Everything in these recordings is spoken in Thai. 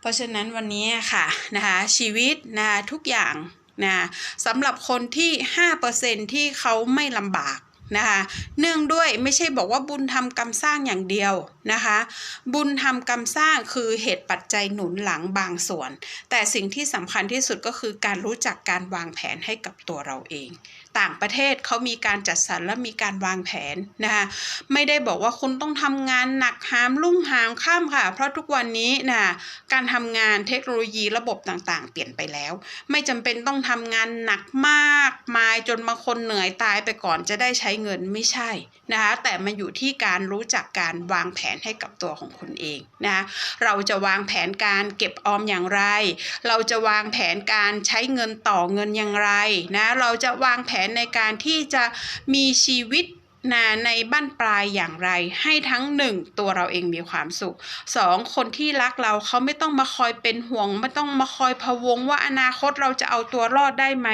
เพราะฉะนั้นวันนี้ค่ะนะคะชีวิตนะคะทุกอย่างนะสำหรับคนที่ 5%ที่เขาไม่ลำบาก นะคะเนื่องด้วยไม่ใช่บอกว่าบุญทำกรรมสร้างอย่างเดียวนะคะ บุญทำกรรมสร้างคือเหตุปัจจัยหนุนหลังบางส่วน แต่สิ่งที่สำคัญที่สุดก็คือการรู้จักการวางแผนให้กับตัวเราเอง ต่างประเทศเขามีการจัดสรรและมีการวางแผนนะคะไม่ได้บอกว่าคุณต้องทำงานหนักหามลุ่มหามข้ามค่ะ เพราะทุกวันนี้นะการทำงานเทคโนโลยีระบบต่างๆ เปลี่ยนไปแล้ว ไม่จำเป็นต้องทำงานหนักมากมายจนบางคนเหนื่อยตายไปก่อนจะได้ใช้เงินไม่ใช่นะคะแต่มันอยู่ที่การรู้จักการวางแผนให้กับตัวของคุณเองนะคะเราจะวางแผนการเก็บออมอย่างไร เราจะวางแผนการใช้เงินต่อเงินอย่างไรนะเราจะวางแผนในการที่จะมีชีวิตนะในบ้านปลายอย่างไรให้ทั้งหนึ่งตัวเราเองมีความสุขสองคนที่รักเราเขาไม่ต้องมาคอยเป็นห่วง ไม่ต้องมาคอยพะวงว่าอนาคตเราจะเอาตัวรอดได้ไหม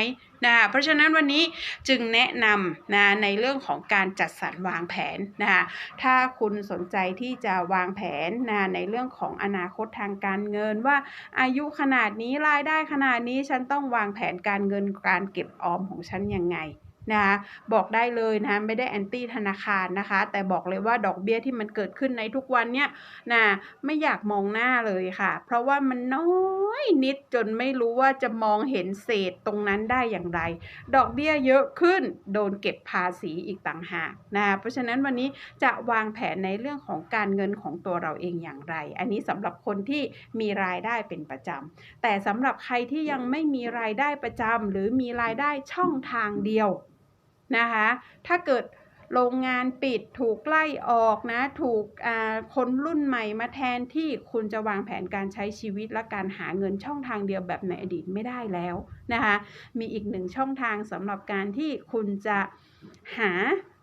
นะคะเพราะฉะนั้นวันนี้จึงแนะนำนะในเรื่องของการจัดสรรวางแผนนะคะถ้าคุณสนใจที่จะวางแผนนะในเรื่องของอนาคตทางการเงินว่าอายุขนาดนี้รายได้ขนาดนี้ฉันต้องวางแผนการเงินการเก็บออมของฉันยังไง นะคะบอกได้เลยนะไม่ได้แอนตี้ธนาคารนะคะ แต่บอกเลยว่าดอกเบี้ยที่มันเกิดขึ้นในทุกวันเนี่ยนะไม่อยากมองหน้าเลยค่ะ เพราะว่ามันน้อยนิดจนไม่รู้ว่าจะมองเห็นเศษตรงนั้นได้อย่างไร ดอกเบี้ยเยอะขึ้นโดนเก็บภาษีอีกต่างหากนะเพราะฉะนั้นวันนี้จะวางแผนในเรื่องของการเงินของตัวเราเองอย่างไร อันนี้สำหรับคนที่มีรายได้เป็นประจำแต่สำหรับใครที่ยังไม่มีรายได้ประจำหรือมีรายได้ช่องทางเดียว นะคะ ถ้าเกิดโรงงานปิดถูกไล่ออกนะ ถูกคนรุ่นใหม่มาแทนที่คุณจะวางแผนการใช้ชีวิตและการหาเงินช่องทางเดียวแบบในอดีตไม่ได้แล้วนะคะ มีอีกหนึ่งช่องทางสำหรับการที่คุณจะหา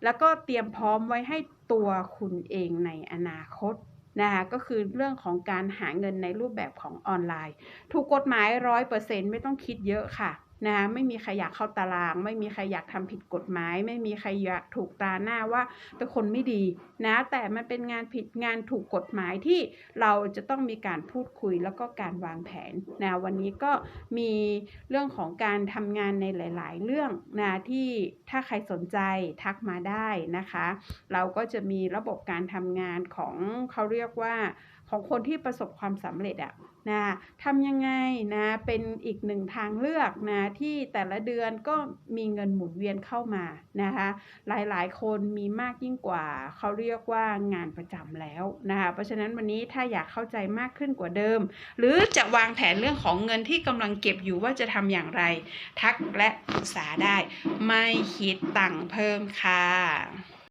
แล้วก็เตรียมพร้อมไว้ให้ตัวคุณเองในอนาคตนะคะก็คือเรื่องของการหาเงินในรูปแบบของออนไลน์ ถูกกฎหมายร้อยเปอร์เซ็นต์ไม่ต้องคิดเยอะค่ะ นะไม่มีใครอยากเข้าตาราง ไม่มีใครอยากทำผิดกฎหมาย ไม่มีใครอยากถูกตาหน้าว่าเป็นคนไม่ดีนะแต่มันเป็นงานผิดงานถูกกฎหมายที่เราจะต้องมีการพูดคุยแล้วก็การวางแผนนะวันนี้ก็มีเรื่องของการทำงานในหลาย ๆ เรื่องนะที่ถ้าใครสนใจทักมาได้นะคะ เราก็จะมีระบบการทำงานของเขาเรียกว่าของคนที่ประสบความสำเร็จอะ นะทำยังไงนะเป็นอีกหนึ่งทางเลือกนะที่แต่ละเดือนก็มีเงินหมุนเวียนเข้ามานะคะหลายๆ คนมีมากยิ่งกว่า เขาเรียกว่างานประจำแล้วนะคะเพราะฉะนั้นวันนี้ถ้าอยากเข้าใจมากขึ้นกว่าเดิม หรือจะวางแผนเรื่องของเงินที่กำลังเก็บอยู่ว่าจะทำอย่างไร ทักและปรึกษาได้ ไม่คิดตังเพิ่มค่ะ